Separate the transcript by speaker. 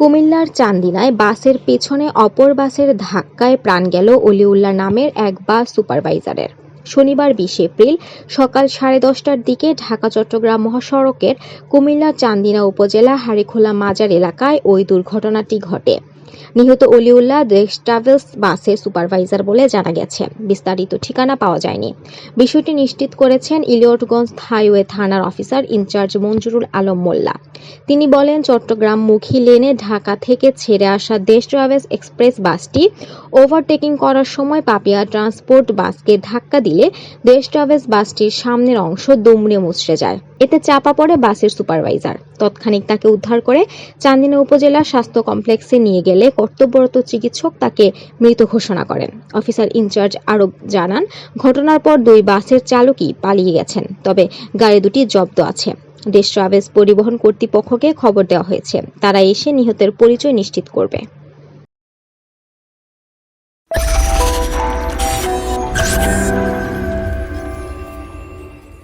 Speaker 1: কুমিল্লার চান্দিনায় বাসের পেছনে অপর বাসের ধাক্কায় প্রাণ গেল অলিউল্লাহ নামের এক বাস সুপারভাইজারের। শনিবার বিশ এপ্রিল সকাল সাড়ে দশটার দিকে ঢাকা, চট্টগ্রাম মহাসড়কের কুমিল্লা চান্দিনা উপজেলা হাড়িখোলা মাজার এলাকায় ওই দুর্ঘটনাটি ঘটে। নিহত অলিউল্লাহ দেশ ট্রাভেলস বাসের সুপারভাইজার বলে জানা গেছে। বিস্তারিত ঠিকানা পাওয়া যায়নি। বিষয়টি নিশ্চিত করেছেন ইলিয়টগঞ্জ হাইওয়ে থানার অফিসার ইনচার্জ মঞ্জুরুল আলম মোল্লা। তিনি বলেন চট্টগ্রামমুখী লেনে ঢাকা থেকে ছেড়ে আসা দেশ ট্রাভেলস এক্সপ্রেস বাসটি ওভারটেকিং করার সময় পাপিয়া ট্রান্সপোর্ট বাসকে ধাক্কা দিলে দেশ ট্রাভেলস বাসটির সামনের অংশ দুমড়ে মুচড়ে যায়। এতে চাপা পড়ে বাসের সুপারভাইজার। তৎক্ষণিক তাকে উদ্ধার করে চান্দিনা উপজেলা স্বাস্থ্য কমপ্লেক্সে নিয়ে গেলে কর্তব্যরত চিকিৎসক তাকে মৃত ঘোষণা করেন। অফিসার ইনচার্জ আরও জানান, ঘটনার পর দুই বাসের চালকই পালিয়ে গেছেন, তবে গাড়ি দুটি জব্দ আছে। দেশ ট্রাভেলস পরিবহন কর্তৃপক্ষকে খবর দেওয়া হয়েছে। তারা এসে নিহতের পরিচয় নিশ্চিত করবে।